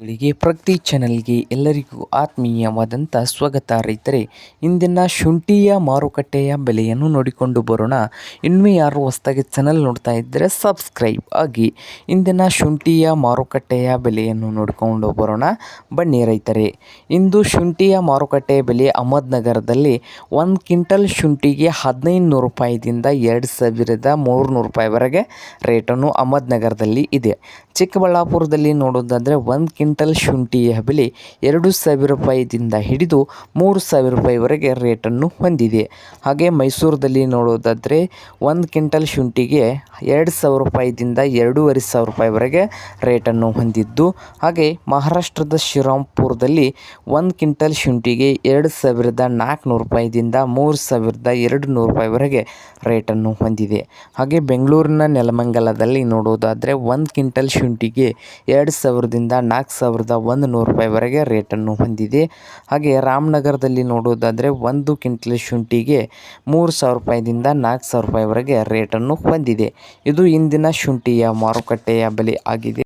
ಗಳಿಗೆ ಪ್ರಗತಿ ಚಾನೆಲ್ಗೆ ಎಲ್ಲರಿಗೂ ಆತ್ಮೀಯವಾದಂಥ ಸ್ವಾಗತ. ರೈತರೆ, ಇಂದಿನ ಶುಂಠಿಯ ಮಾರುಕಟ್ಟೆಯ ಬೆಲೆಯನ್ನು ನೋಡಿಕೊಂಡು ಬರೋಣ. ಇನ್ನೂ ಯಾರು ಹೊಸದಾಗಿ ಚಾನಲ್ ನೋಡ್ತಾ ಇದ್ದರೆ ಸಬ್ಸ್ಕ್ರೈಬ್ ಆಗಿ. ಇಂದಿನ ಶುಂಠಿಯ ಮಾರುಕಟ್ಟೆಯ ಬೆಲೆಯನ್ನು ನೋಡಿಕೊಂಡು ಬರೋಣ. ಬನ್ನಿ ರೈತರೆ, ಇಂದು ಶುಂಠಿಯ ಮಾರುಕಟ್ಟೆಯ ಬೆಲೆ ಅಹಮದ್ನಗರದಲ್ಲಿ ಒಂದು ಕ್ವಿಂಟಲ್ ಶುಂಠಿಗೆ ಹದಿನೈದು ನೂರು ರೂಪಾಯಿದಿಂದ ಎರಡು ಸಾವಿರದ ಮೂರುನೂರು ರೂಪಾಯಿವರೆಗೆ ರೇಟನ್ನು ಅಹಮದ್ನಗರದಲ್ಲಿ ಇದೆ. ಚಿಕ್ಕಬಳ್ಳಾಪುರದಲ್ಲಿ ನೋಡೋದಾದರೆ ಒಂದು ಶುಂಠಿಯ ಬೆಲೆ ಎರಡು ಸಾವಿರ ರೂಪಾಯಿದಿಂದ ಹಿಡಿದು ಮೂರು ಸಾವಿರ ರೂಪಾಯಿವರೆಗೆ ರೇಟನ್ನು ಹೊಂದಿದೆ. ಹಾಗೆ ಮೈಸೂರದಲ್ಲಿ ನೋಡೋದಾದರೆ ಒಂದು ಕ್ವಿಂಟಲ್ ಶುಂಠಿಗೆ ಎರಡು ಸಾವಿರ ರೂಪಾಯಿದಿಂದ ಎರಡೂವರೆ ಸಾವಿರ ರೂಪಾಯಿವರೆಗೆ ರೇಟನ್ನು ಹೊಂದಿದ್ದು, ಹಾಗೆ ಮಹಾರಾಷ್ಟ್ರದ ಶಿರಾಂಪುರದಲ್ಲಿ ಒಂದು ಕ್ವಿಂಟಲ್ ಶುಂಠಿಗೆ ಎರಡು ಸಾವಿರದ ನಾಲ್ಕುನೂರು ರೂಪಾಯಿದಿಂದ ಮೂರು ಸಾವಿರದ ಎರಡು ನೂರು ರೂಪಾಯಿವರೆಗೆ ರೇಟನ್ನು ಹೊಂದಿದೆ. ಹಾಗೆ ಬೆಂಗಳೂರಿನ ನೆಲಮಂಗಲದಲ್ಲಿ ನೋಡೋದಾದರೆ ಒಂದು ಕ್ವಿಂಟಲ್ ಶುಂಠಿಗೆ ಎರಡು ಸಾವಿರದಿಂದ ನಾಲ್ಕು ಸಾವಿರದ ಒಂದು ನೂರು ರೂಪಾಯಿವರೆಗೆ ರೇಟನ್ನು ಹೊಂದಿದೆ. ಹಾಗೆ ರಾಮನಗರದಲ್ಲಿ ನೋಡೋದಾದರೆ ಒಂದು ಕ್ವಿಂಟಲ್ ಶುಂಠಿಗೆ ಮೂರು ಸಾವಿರ ರೂಪಾಯಿದಿಂದ ನಾಲ್ಕು ಸಾವಿರ ರೂಪಾಯಿವರೆಗೆ ರೇಟನ್ನು ಹೊಂದಿದೆ. ಇದು ಇಂದಿನ ಶುಂಠಿಯ ಮಾರುಕಟ್ಟೆಯ ಬೆಲೆ ಆಗಿದೆ.